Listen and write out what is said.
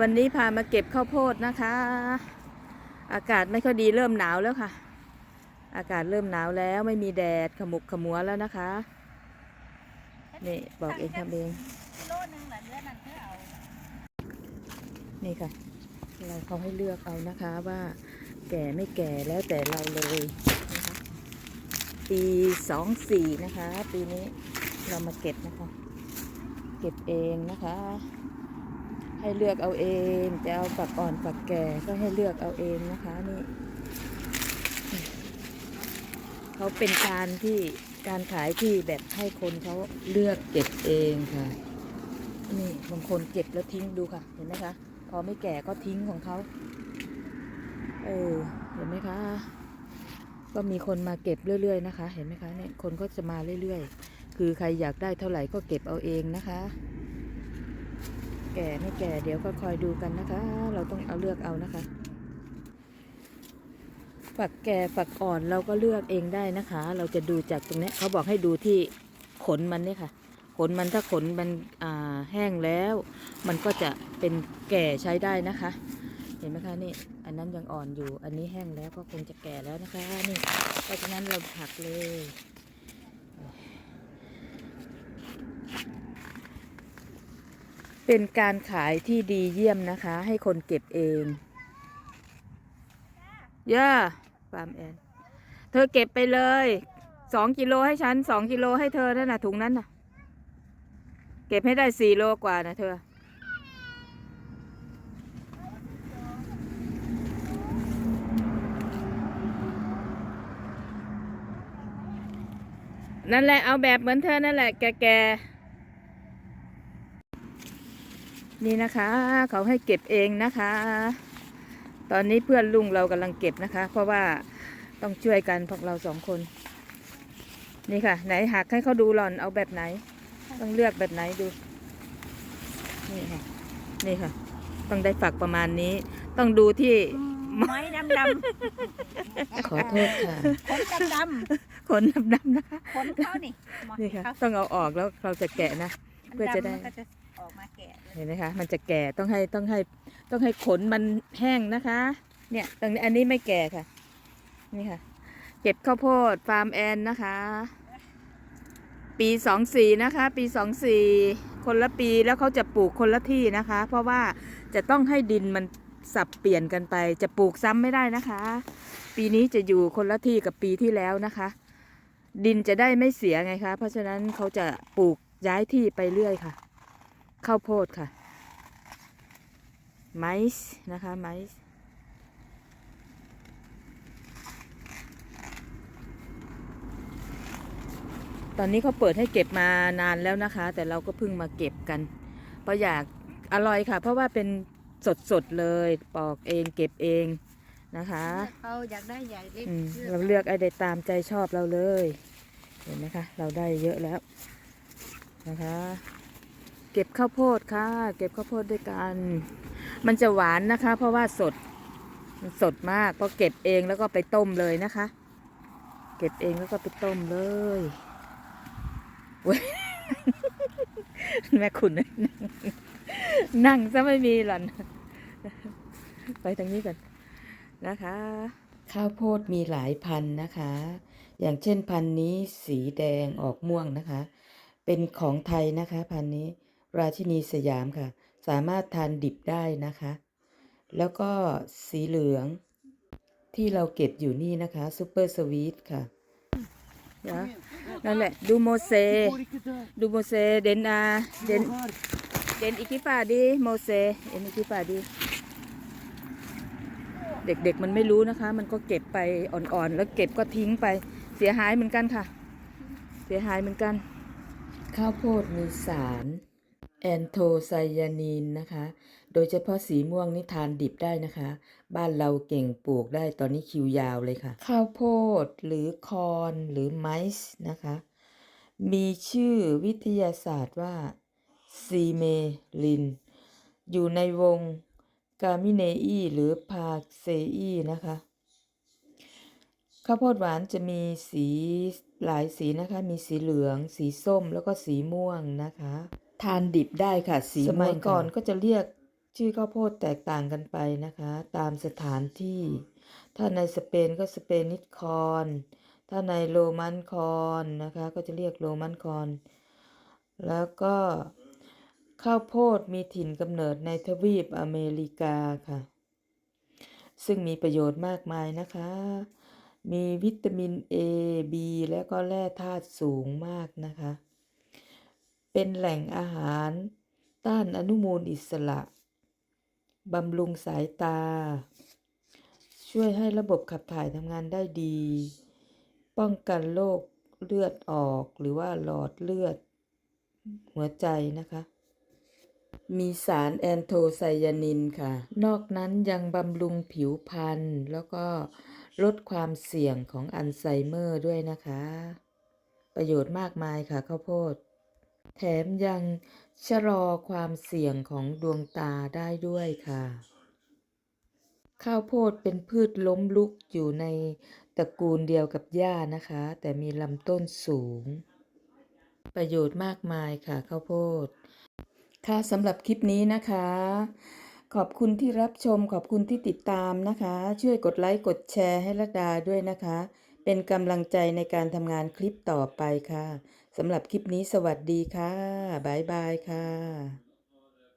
วันนี้พามาเก็บข้าวโพดนะคะ อากาศไม่ค่อยดีเริ่มหนาวแล้วค่ะ อากาศเริ่มหนาวแล้วไม่มีแดดขมุกขมัวแล้วนะคะ นี่บอกเองทำเองกิโลนึงแหละเนื้อนั่นเธอเอานี่ค่ะ เราเขาให้เลือกเอานะคะว่าแก่ไม่แก่แล้วแต่เราเลยนะคะปีสองสี่นะคะ ปีนี้เรามาเก็บนะคะ เก็บเองนะคะ ให้เลือกเอาเอง จะเอาฝักอ่อนฝักแก่ก็ให้เลือกเอาเองนะคะนี่เขาเป็นการที่การขายที่แบบให้คนเขาเลือกเก็บเองค่ะ นี่บางคนเก็บแล้วทิ้งดูค่ะ เห็นไหมคะ พอไม่แก่ก็ทิ้งของเขาเออเห็นไหมคะ ก็มีคนมาเก็บเรื่อย ๆ นะคะ เห็นไหมคะเนี่ยคนก็จะมาเรื่อย ๆ คือใครอยากได้เท่าไหร่ก็เก็บเอาเองนะคะ แก่ไม่แก่เดี๋ยวก็คอยดูกันนะคะ เราต้องเอาเลือกเอานะคะ ฝักแก่ฝักอ่อนเราก็เลือกเองได้นะคะ เราจะดูจากตรงนี้เขาบอกให้ดูที่ขนมันเนี่ยค่ะ ขนมันถ้าขนมันแห้งแล้ว มันก็จะเป็นแก่ใช้ได้นะคะ เห็นไหมคะนี่ อันนั้นยังอ่อนอยู่ อันนี้แห้งแล้วก็คงจะแก่แล้วนะคะนี่เพราะฉะนั้นเราหักเลย เป็นการขายที่ดีเยี่ยมนะคะ ให้คนเก็บเองย่าปามแอนเธอเก็บไปเลยสองกิโลให้ฉันสองกิโลให้เธอนั่นน่ะถุงนั้นน่ะ เก็บให้ได้สี่โลกว่านะเธอ นั่นแหละเอาแบบเหมือนเธอนั่นแหละ แกๆ นี่นะคะ เขาให้เก็บเองนะคะ ตอนนี้เพื่อนลุงเรากำลังเก็บนะคะ เพราะว่าต้องช่วยกันพวกเราสองคน นี่ค่ะ ไหนหักให้เขาดูหล่อนเอาแบบไหน ต้องเลือกแบบไหนดู นี่ค่ะ นี่ค่ะ ต้องได้ฝักประมาณนี้ ต้องดูที่ไม้ดำดำขอโทษค่ะขนดำดขนดำๆนะคะำขนเขานี่นี่ค่ะ ต้องเอาออกแล้วเราจะแกะนะ เพื่อจะได้ มันก็จะออกมาแก่เลย เห็นไหมคะ มันจะแก่ต้องให้ต้องให้ต้องให้ขนมันแห้งนะคะ เนี่ยตรงนี้อันนี้ไม่แก่ค่ะ นี่ค่ะ เก็บข้าวโพดฟาร์มแอนนะคะ ปีสองสี่นะคะ ปีสองสี่คนละปีแล้วเขาจะปลูกคนละที่นะคะ เพราะว่าจะต้องให้ดินมันสับเปลี่ยนกันไป จะปลูกซ้ำไม่ได้นะคะ ปีนี้จะอยู่คนละที่กับปีที่แล้วนะคะ ดินจะได้ไม่เสียไงคะ เพราะฉะนั้นเขาจะปลูกย้ายที่ไปเรื่อยค่ะ ข้าวโพดค่ะ ไมซ์นะคะ ไมซ์ตอนนี้เขาเปิดให้เก็บมานานแล้วนะคะ แต่เราก็เพิ่งมาเก็บกัน เพราะอยากอร่อยค่ะ เพราะว่าเป็นสดๆเลยปอกเองเก็บเองนะคะเขาอยากได้ใหญ่เล็กอืมเราเลือกไอ้ใดตามใจชอบเราเลย เห็นไหมคะ เราได้เยอะแล้วนะคะ เก็บข้าวโพดค่ะ เก็บข้าวโพดด้วยกัน มันจะหวานนะคะ เพราะว่าสดมันสดมากพอเก็บเองแล้วก็ไปต้มเลยนะคะ เก็บเองแล้วก็ไปต้มเลยเว้ยแม่คุณนั่งนั่งซะไม่มีหล่อนไปทางนี้ก่อนนะคะ ข้าวโพดมีหลายพันธุ์นะคะ อย่างเช่นพันธุ์นี้สีแดงออกม่วงนะคะ เป็นของไทยนะคะ พันธุ์นี้ ราชินีสยามค่ะ สามารถทานดิบได้นะคะ แล้วก็สีเหลืองที่เราเก็บอยู่นี่นะคะซูเปอร์สวีทค่ะนั่นแหละดูโมเซดูโมเซเดนอาเดนเดนอิกิปาดีโมเซเดนอิกิปาดีเด็กๆมันไม่รู้นะคะ มันก็เก็บไปอ่อนๆ แล้วเก็บก็ทิ้งไปเสียหายเหมือนกันค่ะ เสียหายเหมือนกัน ข้าวโพดมีสาร แอนโทไซยานีนนะคะ โดยเฉพาะสีม่วงนี่ทานดิบได้นะคะ บ้านเราเก่งปลูกได้ตอนนี้คิวยาวเลยค่ะ ข้าวโพดหรือคอนหรือไมซ์นะคะ มีชื่อวิทยาศาสตร์ว่าซีเมลิน อยู่ในวงกามิเนอีหรือพาเซอีนะคะ ข้าวโพดหวานจะมีสีหลายสีนะคะ มีสีเหลือง สีส้มแล้วก็สีม่วงนะคะ ทานดิบได้ค่ะ สีสมัยก่อนก็จะเรียกชื่อข้าวโพดแตกต่างกันไปนะคะ ตามสถานที่ ถ้าในสเปนก็สเปนิดคอน ถ้าในโรมันคอนนะคะ ก็จะเรียกโรมันคอน แล้วก็ข้าวโพดมีถิ่นกำเนิดในทวีปอเมริกาค่ะ ซึ่งมีประโยชน์มากมายนะคะ มีวิตามิน A B และก็แร่ธาตุสูงมากนะคะ เป็นแหล่งอาหาร ต้านอนุมูลอิสระ บำรุงสายตา ช่วยให้ระบบขับถ่ายทำงานได้ดี ป้องกันโรคเลือดออกหรือว่าหลอดเลือด หัวใจนะคะ มีสารแอนโทไซยานินค่ะ นอกนั้นยังบำรุงผิวพรรณแล้วก็ลดความเสี่ยงของอัลไซเมอร์ด้วยนะคะ ประโยชน์มากมายค่ะข้าวโพด แถมยังชะลอความเสี่ยงของดวงตาได้ด้วยค่ะ ข้าวโพดเป็นพืชล้มลุกอยู่ในตระกูลเดียวกับหญ้านะคะ แต่มีลำต้นสูง ประโยชน์มากมายค่ะข้าวโพด ค่ะสำหรับคลิปนี้นะคะ ขอบคุณที่รับชมขอบคุณที่ติดตามนะคะ ช่วยกดไลค์กดแชร์ให้ระดาด้วยนะคะ เป็นกำลังใจในการทำงานคลิปต่อไปค่ะ สำหรับคลิปนี้สวัสดีค่ะ บ๊ายบายค่ะ